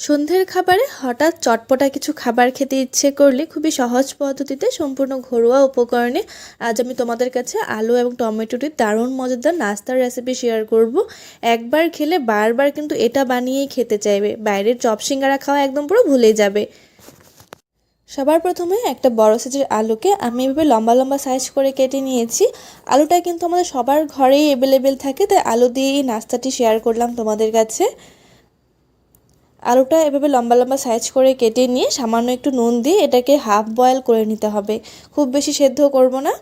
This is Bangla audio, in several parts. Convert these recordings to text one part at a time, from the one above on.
সন্ধ্যের খাবারে হঠাৎ চটপটা কিছু খাবার খেতে ইচ্ছে করলে খুবই সহজ পদ্ধতিতে সম্পূর্ণ ঘরোয়া উপকরণে আজ আমি তোমাদের কাছে আলু এবং টমেটোটির দারুণ মজাদার নাস্তার রেসিপি শেয়ার করব। একবার খেলে বারবার কিন্তু এটা বানিয়েই খেতে চাইবে। বাইরের চপ সিঙ্গারা খাওয়া একদম পুরো ভুলে যাবে। সবার প্রথমে একটা বড় সাইজের আলুকে আমি এভাবে লম্বা লম্বা সাইজ করে কেটে নিয়েছি। আলুটা কিন্তু আমাদের সবার ঘরেই অ্যাভেলেবেল থাকে, তাই আলু দিয়ে এই নাস্তাটি শেয়ার করলাম তোমাদের কাছে। আলুটা এভাবে লম্বা লম্বা সাইজ করে কেটে নিয়ে সামান্য একটু নুন দিয়ে এটাকে হাফ বয়েল করে নিতে হবে। খুব বেশি সেদ্ধ করব না।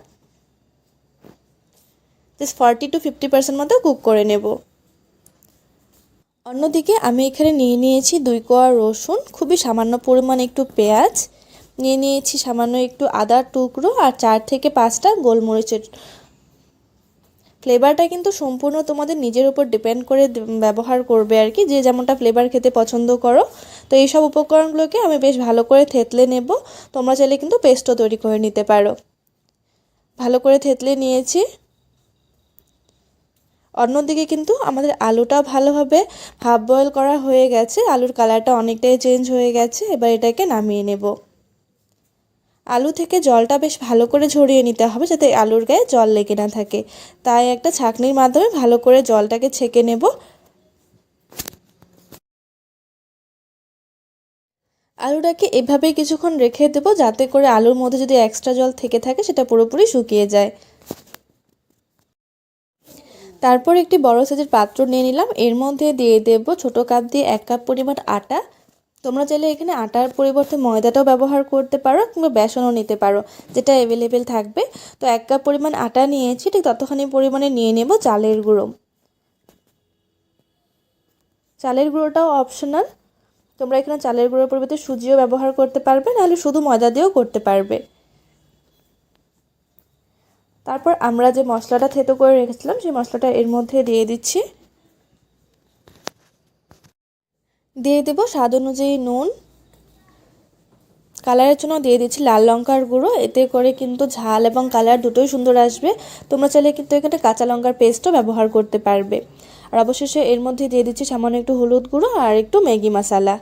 Just forty two fifty percent মতো কুক করে নেব। অন্যদিকে আমি এখানে নিয়ে নিয়েছি দুই কোয়া রসুন, খুবই সামান্য পরিমাণ একটু পেঁয়াজ। নিয়ে নিয়েছি সামান্য একটু আদার টুকরো আর চার থেকে পাঁচটা গোলমরিচের ফ্লেভারটা কিন্তু সম্পূর্ণ তোমাদের নিজের উপর ডিপেন্ড করে ব্যবহার করবে আর কি। যে যেমনটা ফ্লেভার খেতে পছন্দ করো। তো এই সব উপকরণগুলোকে আমি বেশ ভালো করে থেতলে নেব। তোমরা চাইলে কিন্তু পেস্টও তৈরি করে নিতে পারো। ভালো করে থেতলে নিয়েছি। অন্যদিকে কিন্তু আমাদের আলুটা ভালোভাবে হাফ বয়েল করা হয়ে গেছে। আলুর কালারটা অনেকটাই চেঞ্জ হয়ে গেছে। এবার এটাকে নামিয়ে নেব। আলু থেকে জলটা বেশ ভালো করে ঝরিয়ে নিতে হবে যাতে আলুর গায়ে জল লেগে না থাকে। তাই একটা ছাঁকনির মাধ্যমে ভালো করে জলটাকে ছেঁকে নেব। আলুটাকে এভাবেই কিছুক্ষণ রেখে দেবো যাতে করে আলুর মধ্যে যদি এক্সট্রা জল থেকে থাকে সেটা পুরোপুরি শুকিয়ে যায়। তারপর একটি বড় সাইজের পাত্র নিয়ে নিলাম। এর মধ্যে দিয়ে দেব ছোট কাপ দিয়ে এক কাপ পরিমাণ আটা। তোমরা চাইলে এখানে আটার পরিবর্তে ময়দাটাও ব্যবহার করতে পারো কিংবা বেসনও নিতে পারো, যেটা অ্যাভেলেবেল থাকবে। তো এক কাপ পরিমাণ আটা নিয়েছি, ঠিক ততখানি পরিমাণে নিয়ে নেব চালের গুঁড়ো। চালের গুঁড়োটাও অপশনাল তোমরা এখানে চালের গুঁড়োর পরিবর্তে সুজিও ব্যবহার করতে পারবে, নাহলে শুধু ময়দা দিয়েও করতে পারবে। তারপর আমরা যে মশলাটা থেতো করে রেখেছিলাম, সেই মশলাটা এর মধ্যে দিয়ে দিচ্ছি। দিয়ে দেবো স্বাদ অনুযায়ী নুন। কালারের জন্য দিয়ে দিচ্ছি লাল লঙ্কার গুঁড়ো। এতে করে কিন্তু ঝাল এবং কালার দুটোই সুন্দর আসবে। তোমরা চাইলে কিন্তু এখানে কাঁচা লঙ্কার পেস্টও ব্যবহার করতে পারবে। আর অবশেষে এর মধ্যে দিয়ে দিচ্ছি সামান্য একটু হলুদ গুঁড়ো আর একটু ম্যাগি মশলা।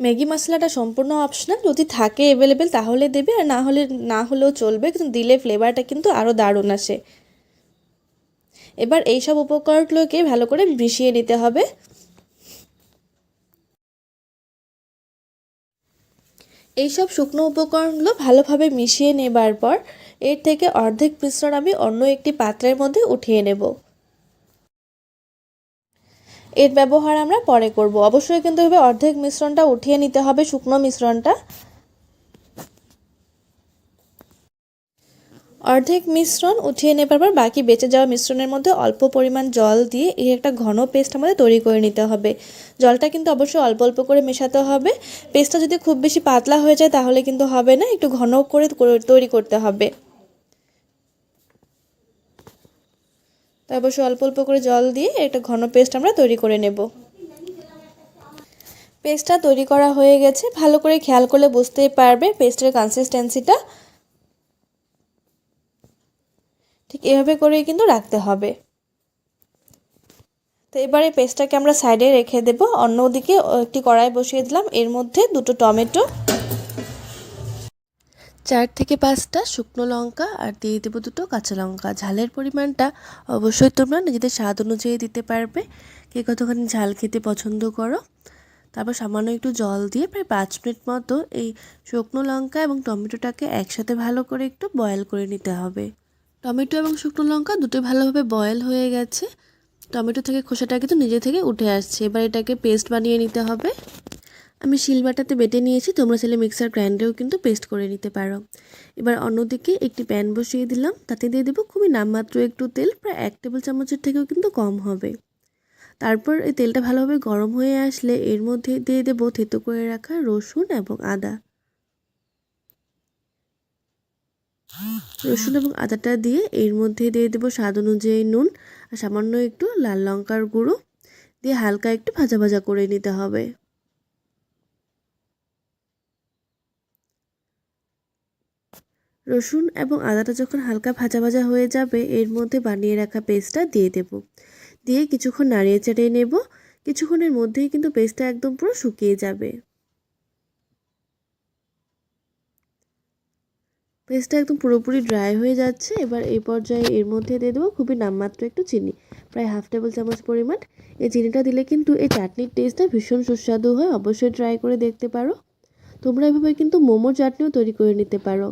ম্যাগি মশলাটা সম্পূর্ণ অপশনাল যদি থাকে অ্যাভেলেবেল তাহলে দেবে আর না হলে না হলেও চলবে। কিন্তু দিলে ফ্লেভারটা কিন্তু আরও দারুণ আসে। এবার এই সব উপকরণগুলোকে ভালো করে মিশিয়ে নিতে হবে। এইসব শুকনো উপকরণগুলো ভালোভাবে মিশিয়ে নেবার পর এর থেকে অর্ধেক মিশ্রণ আমি অন্য একটি পাত্রের মধ্যে উঠিয়ে নেব। এর ব্যবহার আমরা পরে করব। অবশ্যই কিন্তু এভাবে অর্ধেক মিশ্রণটা উঠিয়ে নিতে হবে, শুকনো মিশ্রণটা। অর্ধেক মিশ্রণ উঠিয়ে নেবার পর বাকি বেঁচে যাওয়া মিশ্রণের মধ্যে অল্প পরিমাণ জল দিয়ে এই একটা ঘন পেস্ট আমাদের তৈরি করে নিতে হবে। জলটা কিন্তু অবশ্যই অল্প অল্প করে মেশাতে হবে। পেস্টটা যদি খুব বেশি পাতলা হয়ে যায় তাহলে কিন্তু হবে না, একটু ঘন করে তৈরি করতে হবে। তো অবশ্যই অল্প অল্প করে জল দিয়ে একটা ঘন পেস্ট আমরা তৈরি করে নেব। পেস্টটা তৈরি করা হয়ে গেছে। ভালো করে খেয়াল করলে বুঝতেই পারবে পেস্টের কনসিস্টেন্সিটা ঠিক এভাবে করেই কিন্তু রাখতে হবে। তো এবারে পেস্টটাকে আমরা সাইডে রেখে দেব। অন্যদিকে একটি কড়াই বসিয়ে দিলাম। এর মধ্যে দুটো টমেটো, চার থেকে পাঁচটা শুকনো লঙ্কা আর দিয়ে দেবো দুটো কাঁচা লঙ্কা। ঝালের পরিমাণটা অবশ্যই তোমরা নিজেদের স্বাদ অনুযায়ী দিতে পারবে। কে কতখানি ঝাল খেতে পছন্দ করো। তারপর সামান্য একটু জল দিয়ে প্রায় পাঁচ মিনিট মতো এই শুকনো লঙ্কা এবং টমেটোটাকে একসাথে ভালো করে একটু বয়েল করে নিতে হবে। টমেটো এবং শুকনো লঙ্কা দুটোই ভালোভাবে বয়েল হয়ে গেছে। টমেটো থেকে খোসাটা কিন্তু নিজে থেকে উঠে আসছে। এবার এটাকে পেস্ট বানিয়ে নিতে হবে। আমি শিলবাটাতে বেটে নিয়েছি। তোমরা চাইলে মিক্সার গ্রাইন্ডারেও কিন্তু পেস্ট করে নিতে পারো। এবার অন্যদিকে একটি প্যান বসিয়ে দিলাম। তাতে দিয়ে দেবো খুবই নামমাত্র একটু তেল। প্রায় এক টেবিল চামচের থেকেও কিন্তু কম হবে। তারপর এই তেলটা ভালোভাবে গরম হয়ে আসলে এর মধ্যে দিয়ে দেবো থেতো করে রাখা রসুন এবং আদা। রসুন এবং আদাটা দিয়ে এর মধ্যে দিয়ে দেবো স্বাদ অনুযায়ী নুন আর সামান্য একটু লাল লঙ্কার গুঁড়ো দিয়ে হালকা একটু ভাজা ভাজা করে নিতে হবে। রসুন এবং আদাটা যখন হালকা ভাজা ভাজা হয়ে যাবে, এর মধ্যে বানিয়ে রাখা পেস্টটা দিয়ে দেব। দিয়ে কিছুক্ষণ নাড়িয়ে চাড়িয়ে নেব। কিছুক্ষণের মধ্যেই কিন্তু পেস্টটা একদম পুরো শুকিয়ে যাবে। পেস্টটা একদম পুরোপুরি ড্রাই হয়ে যাচ্ছে। এবার এই পর্যায়ে এর মধ্যে দিয়ে দেবো খুবই নামমাত্র একটু চিনি, প্রায় হাফ টেবিল চামচ পরিমাণ। এই চিনিটা দিলে কিন্তু এই চাটনির টেস্টটা ভীষণ সুস্বাদু হয়, অবশ্যই ট্রাই করে দেখতে পারো। তোমরা এভাবে কিন্তু মোমোর চাটনিও তৈরি করে নিতে পারো।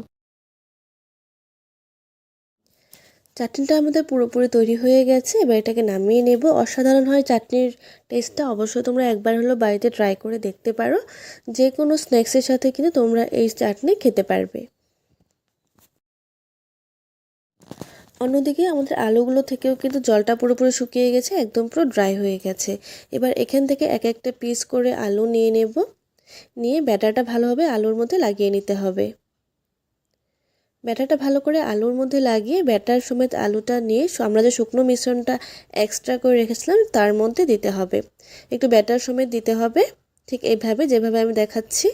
চাটনিটা আমাদের পুরোপুরি তৈরি হয়ে গেছে, এবার এটাকে নামিয়ে নেব। অসাধারণ হয় চাটনির টেস্টটা, অবশ্যই তোমরা একবার হলো বাড়িতে ট্রাই করে দেখতে পারো। যে কোনো স্ন্যাক্সের সাথে কিন্তু তোমরা এই চাটনি খেতে পারবে। অন্যদিকে আমাদের আলুগুলো থেকেও কিন্তু জলটা পুরোপুরি শুকিয়ে গেছে, একদম পুরো ড্রাই হয়ে গেছে। এবার এখান থেকে এক একটা পিস করে আলু নিয়ে নেব। নিয়ে ব্যাটারটা ভালোভাবে আলুর মধ্যে লাগিয়ে নিতে হবে। ব্যাটারটা ভালো করে আলুর মধ্যে লাগিয়ে ব্যাটার সমেত আলুটা নিয়ে আমরা যে শুকনো মিশ্রণটা এক্সট্রা করে রেখেছিলাম, তার মধ্যে দিতে হবে। একটু ব্যাটার সমেত দিতে হবে। ঠিক এইভাবে যেভাবে আমি দেখাচ্ছি।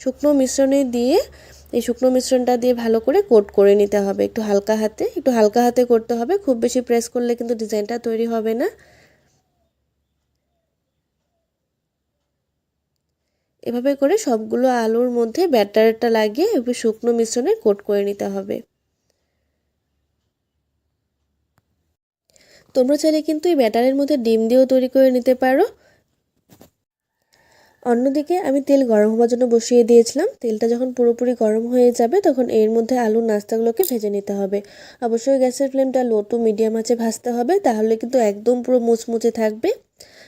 শুকনো মিশ্রণে দিয়ে এই শুকনো মিশ্রণটা দিয়ে ভালো করে কোট করে নিতে হবে। একটু হালকা হাতে, একটু হালকা হাতে করতে হবে। খুব বেশি প্রেস করলে কিন্তু ডিজাইনটা তৈরি হবে না। এভাবে করে সবগুলো আলুর মধ্যে ব্যাটারটা লাগিয়ে এবার শুকনো মিশ্রণে কোট করে নিতে হবে। তোমরা চাইলে কিন্তু এই ব্যাটারের মধ্যে ডিম দিয়েও তৈরি করে নিতে পারো। অন্যদিকে আমি তেল গরম হওয়ার জন্য বসিয়ে দিয়েছিলাম। তেলটা যখন পুরোপুরি গরম হয়ে যাবে, তখন এর মধ্যে আলুর নাস্তাগুলোকে ভেজে নিতে হবে। অবশ্যই গ্যাসের ফ্লেমটা লো টু মিডিয়াম আছে ভাজতে হবে, তাহলে কিন্তু একদম পুরো মুচমুচে থাকবে।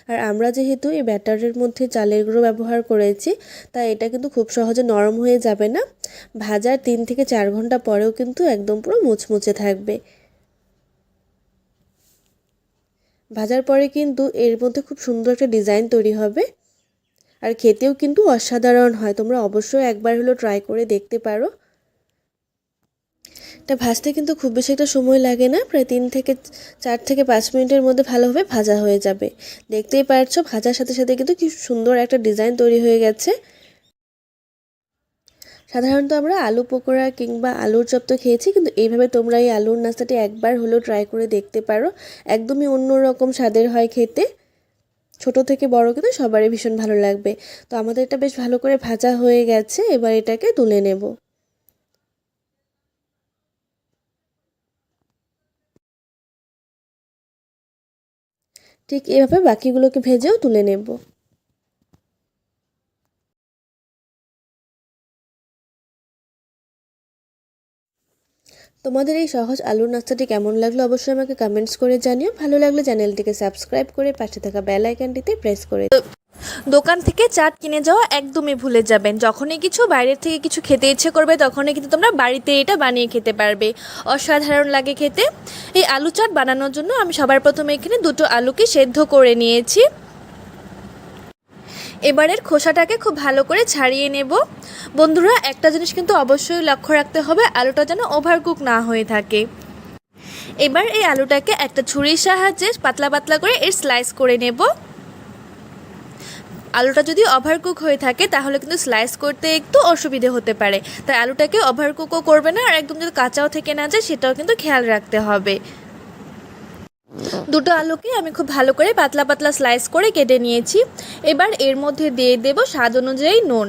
আর আমরা যেহেতু এই ব্যাটারের মধ্যে চালের গুঁড়ো ব্যবহার করেছি, তাই এটা কিন্তু খুব সহজে নরম হয়ে যাবে না। ভাজার তিন থেকে চার ঘণ্টা পরেও কিন্তু একদম পুরো মুচমুচে থাকবে। ভাজার পরে কিন্তু এর মধ্যে খুব সুন্দর একটা ডিজাইন তৈরি হবে। আর খেতেও কিন্তু অসাধারণ হয়। তোমরা অবশ্যই একবার হলো ট্রাই করে দেখতে পারো। এটা ভাজতে কিন্তু খুব বেশি একটা সময় লাগে না। প্রায় তিন থেকে চার থেকে পাঁচ মিনিটের মধ্যে ভালোভাবে ভাজা হয়ে যাবে। দেখতেই পারছ, ভাজার সাথে সাথে কিন্তু কি সুন্দর একটা ডিজাইন তৈরি হয়ে গেছে। সাধারণত আমরা আলু পকোড়া কিংবা আলুর চপ তো খেয়েছি, কিন্তু এইভাবে তোমরা এই আলুর নাস্তাটি একবার হলেও ট্রাই করে দেখতে পারো। একদমই অন্যরকম স্বাদের হয় খেতে। ছোট থেকে বড় কিন্তু সবারই ভীষণ ভালো লাগবে। তো আমাদের এটা বেশ ভালো করে ভাজা হয়ে গেছে, এবার এটাকে তুলে নেব। ঠিক এভাবে বাকিগুলোকে ভেজেও তুলে নেব। তোমাদের এই সহজ আলুর নাস্তাটি কেমন লাগল অবশ্যই আমাকে কমেন্টস করে জানিও। ভালো লাগলে চ্যানেলটিকে সাবস্ক্রাইব করে পাশে থাকা বেল আইকনটিতে প্রেস করে দোকান থেকে চাট কিনে যাওয়া একদমই ভুলে যাবেন। যখনই কিছু, বাইরের থেকে কিছু খেতে ইচ্ছে করবে, তখনই কিন্তু তোমরা বাড়িতে এটা বানিয়ে খেতে পারবে। অসাধারণ লাগে খেতে। এই আলু চাট বানানোর জন্য আমি সবার প্রথমে এখানে দুটো আলুকে সেদ্ধ করে নিয়েছি। এবারের খোসাটাকে খুব ভালো করে ছাড়িয়ে নেব। বন্ধুরা, একটা জিনিস কিন্তু অবশ্যই লক্ষ্য রাখতে হবে, আলুটা যেন ওভারকুক না হয়ে থাকে। এবার এই আলুটাকে একটা ছুরির সাহায্যে পাতলা পাতলা করে এর স্লাইস করে নেব। আলুটা যদি ওভারকুক হয়ে থাকে, তাহলে কিন্তু স্লাইস করতে একটু অসুবিধে হতে পারে। তাই আলুটাকে ওভারকুকও করবে না, আর একদম যদি কাঁচাও থেকে না যায়, সেটাও কিন্তু খেয়াল রাখতে হবে। দুটো আলুকে আমি খুব ভালো করে পাতলা পাতলা স্লাইস করে কেটে নিয়েছি। এবার এর মধ্যে দিয়ে দেব স্বাদ অনুযায়ী নুন।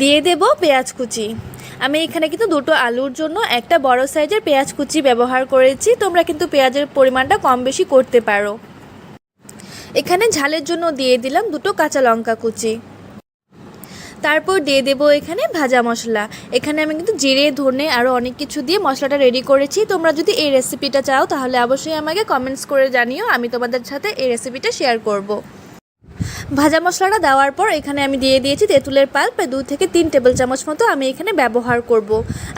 দিয়ে দেব পেঁয়াজ কুচি। আমি এখানে কিন্তু দুটো আলুর জন্য একটা বড় সাইজের পেঁয়াজ কুচি ব্যবহার করেছি। তোমরা কিন্তু পেঁয়াজের পরিমাণটা কম বেশি করতে পারো। এখানে ঝালের জন্য দিয়ে দিলাম দুটো কাঁচা লঙ্কা কুচি। তারপর দিয়ে দেবো এখানে ভাজা মশলা। এখানে আমি কিন্তু জিরে, ধনে আরও অনেক কিছু দিয়ে মশলাটা রেডি করেছি। তোমরা যদি এই রেসিপিটা চাও, তাহলে অবশ্যই আমাকে কমেন্টস করে জানিও। আমি তোমাদের সাথে এই রেসিপিটা শেয়ার করব। ভাজা মশলাটা দেওয়ার পর এখানে আমি দিয়ে দিয়েছি তেঁতুলের পাল্প দু থেকে তিন টেবিল চামচ মতো আমি এখানে ব্যবহার করব।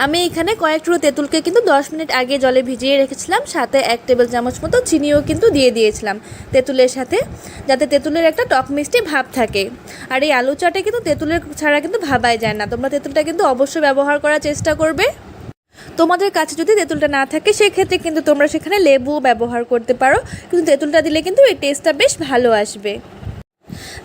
আমি এখানে কয়েক টুকরো তেঁতুলকে কিন্তু দশ মিনিট আগে জলে ভিজিয়ে রেখেছিলাম, সাথে এক টেবিল চামচ মতো চিনিও কিন্তু দিয়ে দিয়েছিলাম তেঁতুলের সাথে, যাতে তেঁতুলের একটা টক মিষ্টি ভাব থাকে। আর এই আলু চাটে কিন্তু তেঁতুলের ছাড়া কিন্তু ভাবাই যায় না। তোমরা তেঁতুলটা কিন্তু অবশ্যই ব্যবহার করার চেষ্টা করবে। তোমাদের কাছে যদি তেঁতুলটা না থাকে, সেক্ষেত্রে কিন্তু তোমরা সেখানে লেবুও ব্যবহার করতে পারো, কিন্তু তেঁতুলটা দিলে কিন্তু এই টেস্টটা বেশ ভালো আসবে।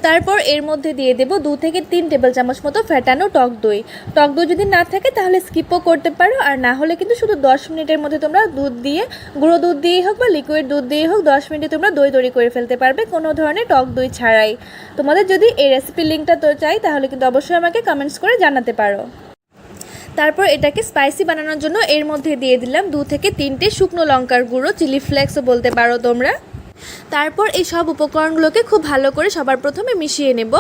তারপর এর মধ্যে দিয়ে দেব দু থেকে তিন টেবিল চামচ মতো ফ্যাটানো টক দই। টক দই যদি না থাকে তাহলে স্কিপও করতে পারো, আর না হলে কিন্তু শুধু দশ মিনিটের মধ্যে তোমরা দুধ দিয়ে, গুঁড়ো দুধ দিয়েই হোক বা লিকুইড দুধ দিয়েই হোক দশ মিনিটে তোমরা দই তৈরি করে ফেলতে পারবে কোনো ধরনের টক দই ছাড়াই। তোমাদের যদি এই রেসিপির লিঙ্কটা তো চাই, তাহলে কিন্তু অবশ্যই আমাকে কমেন্টস করে জানাতে পারো। তারপর এটাকে স্পাইসি বানানোর জন্য এর মধ্যে দিয়ে দিলাম দু থেকে তিনটে শুকনো লঙ্কার গুঁড়ো চিলি ফ্লেক্সও বলতে পারো তোমরা। তারপর এই সব উপকরণগুলোকে খুব ভালো করে সবার প্রথমে মিশিয়ে নেব।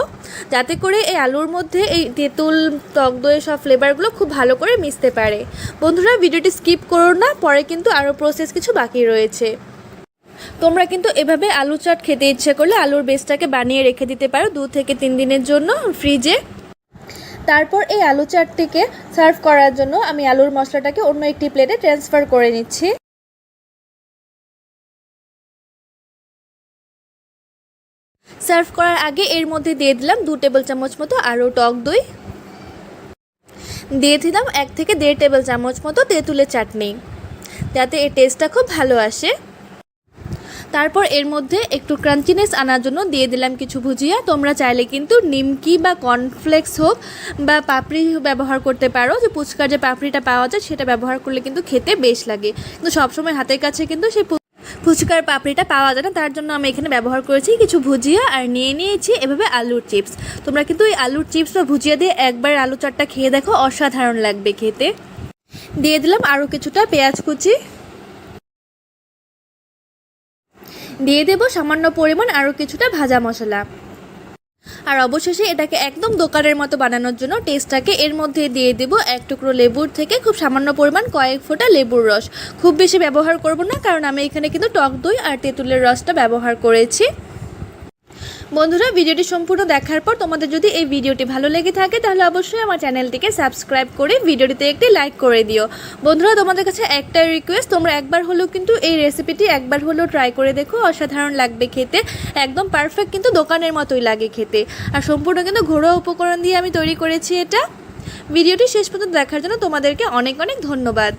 যাতে করে এই আলুর মধ্যে এই তেঁতুল, টক দই, সব ফ্লেভারগুলো খুব ভালো করে মিশতে পারে। বন্ধুরা, ভিডিওটি স্কিপ করো না, পরে কিন্তু আরও প্রসেস কিছু বাকি রয়েছে। তোমরা কিন্তু এভাবে আলু চাট খেতে ইচ্ছে করলে আলুর বেসটাকে বানিয়ে রেখে দিতে পারো দু থেকে তিন দিনের জন্য ফ্রিজে তারপর এই আলু চাটটিকে সার্ভ করার জন্য আমি আলুর মশলাটাকে অন্য একটি প্লেটে ট্রান্সফার করে নিচ্ছি। সার্ভ করার আগে এর মধ্যে দিয়ে দিলাম দু টেবিল চামচ মতো আরও টক দই। দিয়ে দিলাম এক থেকে দেড় টেবিল চামচ মতো তেঁতুলের চাটনি। যাতে এর টেস্টটা খুব ভালো আসে। তারপর এর মধ্যে একটু ক্রাঞ্চিনেস আনার জন্য দিয়ে দিলাম কিছু ভুজিয়া। তোমরা চাইলে কিন্তু নিমকি বা কর্নফ্লেক্স হোক বা পাপড়ি ব্যবহার করতে পারো। যে পুচকার যে পাপড়িটা পাওয়া যায় সেটা ব্যবহার করলে কিন্তু খেতে বেশ লাগে। কিন্তু সবসময় হাতের কাছে কিন্তু সেই ফুচকার পাপড়িটা পাওয়া যায় না, তার জন্য আমি এখানে ব্যবহার করেছি কিছু ভুজিয়া আর নিয়ে নিয়েছি এভাবে আলুর চিপস। তোমরা কিন্তু ওই আলুর চিপস বা ভুজিয়া দিয়ে একবার আলু চাটটা খেয়ে দেখো, অসাধারণ লাগবে খেতে। দিয়ে দিলাম আরও কিছুটা পেঁয়াজ কুচি। দিয়ে দেব সামান্য পরিমাণ আরও কিছুটা ভাজা মশলা। আর অবশেষে এটাকে একদম দোকানের মতো বানানোর জন্য টেস্টটাকে এর মধ্যে দিয়ে দেব এক টুকরো লেবুর থেকে খুব সামান্য পরিমাণ কয়েক ফোঁটা লেবুর রস। খুব বেশি ব্যবহার করব না, কারণ আমি এখানে কিন্তু টক দই আর তেঁতুলের রসটা ব্যবহার করেছি। বন্ধুরা, ভিডিওটি সম্পূর্ণ দেখার পর তোমাদের যদি এই ভিডিওটি ভালো লেগে থাকে, তাহলে অবশ্যই আমার চ্যানেলটিকে সাবস্ক্রাইব করে ভিডিওটিতে একটি লাইক করে দিও। বন্ধুরা, তোমাদের কাছে একটাই রিকোয়েস্ট তোমরা একবার হলেও কিন্তু এই রেসিপিটি একবার হলেও ট্রাই করে দেখো। অসাধারণ লাগবে খেতে, একদম পারফেক্ট কিন্তু দোকানের মতোই লাগে খেতে। আর সম্পূর্ণ কিন্তু ঘরোয়া উপকরণ দিয়ে আমি তৈরি করেছি এটা। ভিডিওটি শেষ পর্যন্ত দেখার জন্য তোমাদেরকে অনেক অনেক ধন্যবাদ।